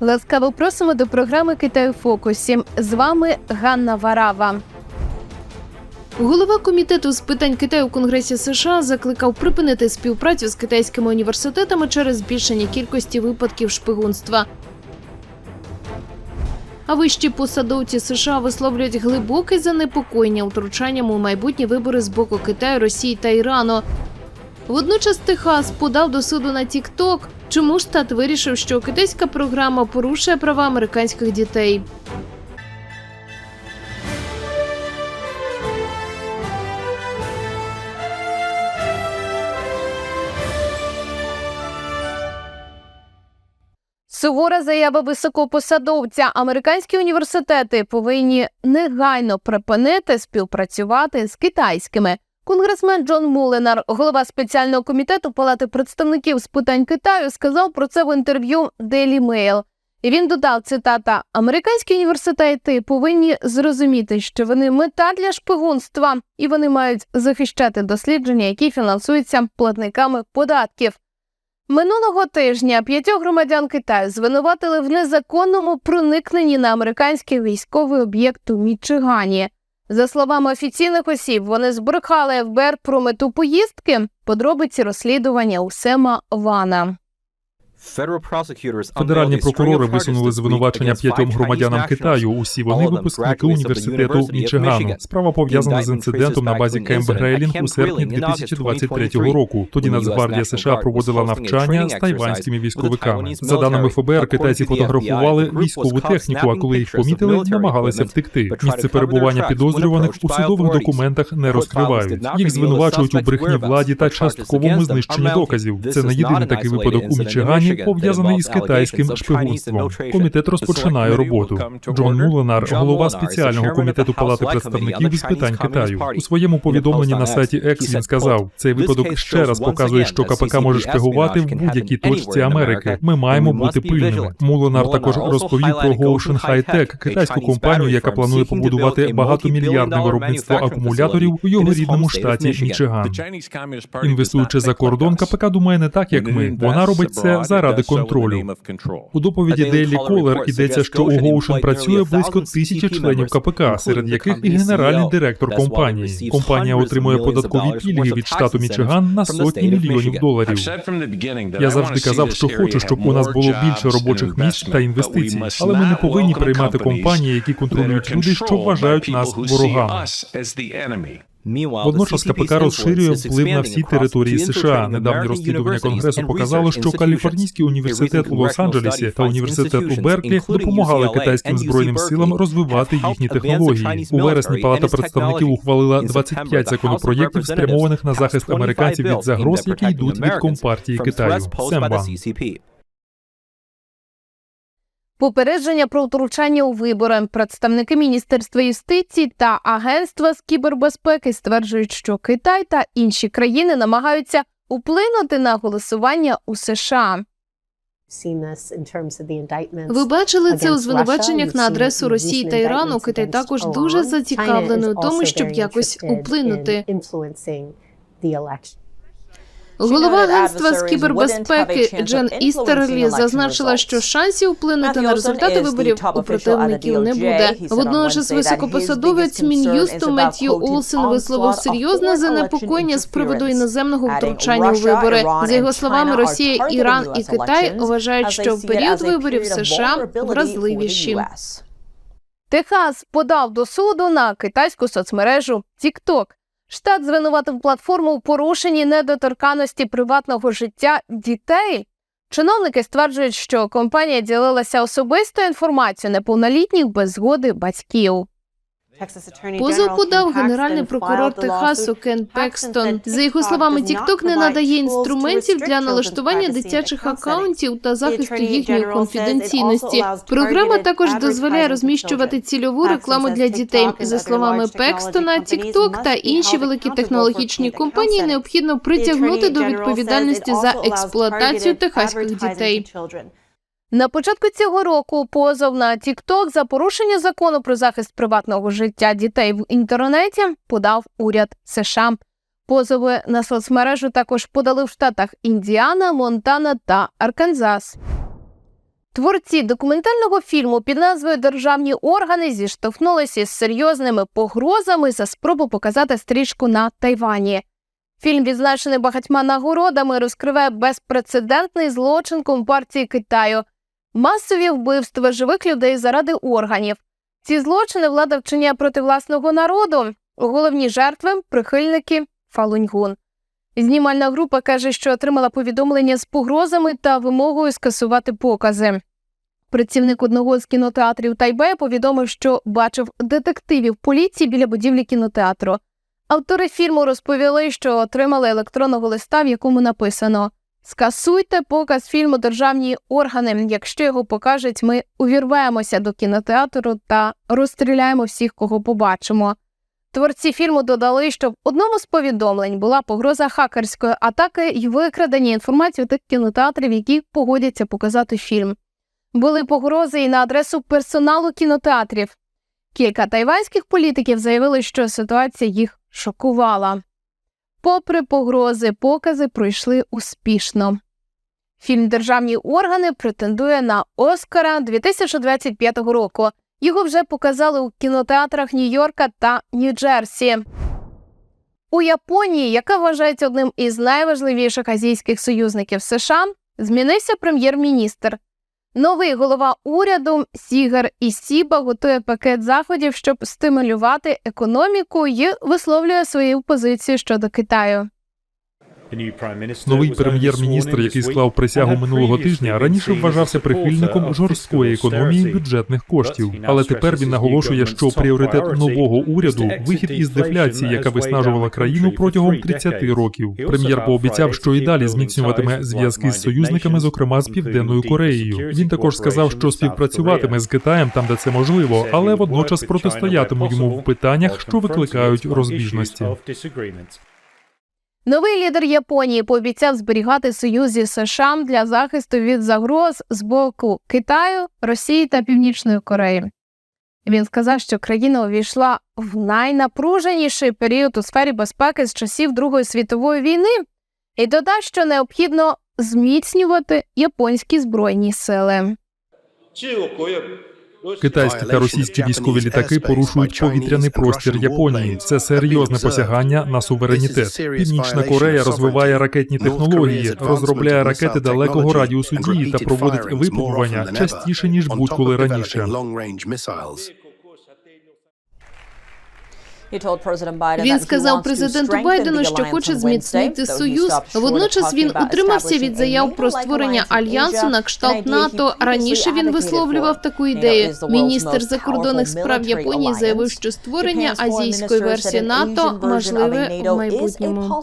Ласкаво просимо до програми Китай у фокусі. З вами Ганна Варава. Голова комітету з питань Китаю у Конгресі США закликав припинити співпрацю з китайськими університетами через збільшення кількості випадків шпигунства. А вищі посадовці США висловлюють глибоке занепокоєння втручанням у майбутні вибори з боку Китаю, Росії та Ірану. Водночас Техас подав до суду на TikTok. Чому штат вирішив, що китайська програма порушує права американських дітей? Сувора заява високопосадовця. Американські університети повинні негайно припинити співпрацювати з китайськими. Конгресмен Джон Муленар, голова спеціального комітету Палати представників з питань Китаю, сказав про це в інтерв'ю Daily Mail. І він додав цитата: Американські університети повинні зрозуміти, що вони мета для шпигунства, і вони мають захищати дослідження, які фінансуються платниками податків. Минулого тижня п'ятьох громадян Китаю звинуватили в незаконному проникненні на американський військовий об'єкт у Мічигані. За словами офіційних осіб, вони збрехали ФБР про мету поїздки. Подробиці розслідування у Сема Вана. Федеральні прокурори висунули звинувачення п'ятьом громадянам Китаю. Усі вони випускники університету Мічигану. Справа пов'язана з інцидентом на базі Кемп Грейлінг у серпні 2023 року. Тоді Нацгвардія США проводила навчання з тайванськими військовиками. За даними ФБР, китайці фотографували військову техніку. А коли їх помітили, намагалися втекти. Місце перебування підозрюваних у судових документах не розкривають. Їх звинувачують у брехні владі та частковому знищенні доказів. Це не єдиний такий випадок у Мічигані, пов'язаний із китайським шпигунством. Комітет розпочинає роботу. Джон Муленар, голова спеціального комітету Палати представників із питань Китаю. У своєму повідомленні на сайті X він сказав: цей випадок ще раз показує, що КПК може шпигувати в будь-якій точці Америки. Ми маємо бути пильними. Муленар також розповів про Goshen High-Tech, китайську компанію, яка планує побудувати багатомільярдне виробництво акумуляторів у його рідному штаті Мічиган. Інвестуючи за кордон, КПК думає не так, як ми. Вона робить це заради контролю. У доповіді Daily Caller йдеться, що у Goshen працює близько тисячі членів КПК, серед яких і генеральний директор компанії. Компанія отримує податкові пільги від штату Мічиган на сотні мільйонів доларів. Я завжди казав, що хочу, щоб у нас було більше робочих місць та інвестицій, але ми не повинні приймати компанії, які контролюють люди, що вважають нас ворогами. Водночас КПК розширює вплив на всі території США. Недавнє розслідування конгресу показало, що Каліфорнійський університет у Лос-Анджелесі та університет у Берклі допомагали китайським збройним силам розвивати їхні технології. У вересні Палата представників ухвалила 25 законопроєктів, спрямованих на захист американців від загроз, які йдуть від компартії Китаю. Семба. Попередження про втручання у вибори. Представники Міністерства юстиції та Агентства з кібербезпеки стверджують, що Китай та інші країни намагаються вплинути на голосування у США. Ви бачили це у звинуваченнях на адресу Росії та Ірану. Китай також дуже зацікавлений у тому, щоб якось вплинути. Голова агентства з кібербезпеки Джен Істерлі зазначила, що шансів вплинути на результати виборів у противників не буде. Водночас високопосадовець мін'юсту Меттью Олсен висловив серйозне занепокоєння з приводу іноземного втручання у вибори. За його словами, Росія, Іран і Китай вважають, що в період виборів США вразливіші. Техас подав до суду на китайську соцмережу TikTok. Штат звинуватив платформу у порушенні недоторканості приватного життя дітей. Чиновники стверджують, що компанія ділилася особистою інформацією неповнолітніх без згоди батьків. Позов подав генеральний прокурор Техасу Кен Пекстон. За його словами, TikTok не надає інструментів для налаштування дитячих акаунтів та захисту їхньої конфіденційності. Програма також дозволяє розміщувати цільову рекламу для дітей. За словами Пекстона, TikTok та інші великі технологічні компанії необхідно притягнути до відповідальності за експлуатацію техаських дітей. На початку цього року позов на TikTok за порушення закону про захист приватного життя дітей в інтернеті подав уряд США. Позови на соцмережу також подали в штатах Індіана, Монтана та Арканзас. Творці документального фільму під назвою Державні органи зіштовхнулися з серйозними погрозами за спробу показати стрічку на Тайвані. Фільм, відзначений багатьма нагородами, розкриває безпрецедентний злочин компартії Китаю, масові вбивства живих людей заради органів. Ці злочини влада вчиняє проти власного народу. Головні жертви прихильники Фалуньгун. Знімальна група каже, що отримала повідомлення з погрозами та вимогою скасувати покази. Працівник одного з кінотеатрів Тайбе повідомив, що бачив детективів поліції біля будівлі кінотеатру. Автори фільму розповіли, що отримали електронного листа, в якому написано: Скасуйте показ фільму Державні органи. Якщо його покажуть, ми увірваємося до кінотеатру та розстріляємо всіх, кого побачимо. Творці фільму додали, що в одному з повідомлень була погроза хакерської атаки і викрадення інформації у тих кінотеатрів, які погодяться показати фільм. Були погрози і на адресу персоналу кінотеатрів. Кілька тайванських політиків заявили, що ситуація їх шокувала. Попри погрози, покази пройшли успішно. Фільм Державні органи претендує на Оскара 2025 року. Його вже показали у кінотеатрах Нью-Йорка та Нью-Джерсі. У Японії, яка вважається одним із найважливіших азійських союзників США, змінився прем'єр-міністр. Новий голова уряду Сігар Ісіба готує пакет заходів, щоб стимулювати економіку і висловлює свою позицію щодо Китаю. Новий прем'єр-міністр, який склав присягу минулого тижня, раніше вважався прихильником жорсткої економії бюджетних коштів. Але тепер він наголошує, що пріоритет нового уряду вихід із дефляції, яка виснажувала країну протягом 30 років. Прем'єр пообіцяв, що і далі зміцнюватиме зв'язки з союзниками, зокрема з південною Кореєю. Він також сказав, що співпрацюватиме з Китаєм там, де це можливо, але водночас протистоятиме йому в питаннях, що викликають розбіжності. Новий лідер Японії пообіцяв зберігати союз зі США для захисту від загроз з боку Китаю, Росії та Північної Кореї. Він сказав, що країна увійшла в найнапруженіший період у сфері безпеки з часів Другої світової війни і додав, що необхідно зміцнювати японські збройні сили. Китайські та російські військові літаки порушують повітряний простір Японії. Це серйозне посягання на суверенітет. Північна Корея розвиває ракетні технології, розробляє ракети далекого радіусу дії та проводить випробування частіше ніж будь-коли раніше. Він сказав президенту Байдену, що хоче зміцнити союз. Водночас він утримався від заяв про створення альянсу на кшталт НАТО. Раніше він висловлював таку ідею. Міністр закордонних справ Японії заявив, що створення азійської версії НАТО можливе в майбутньому.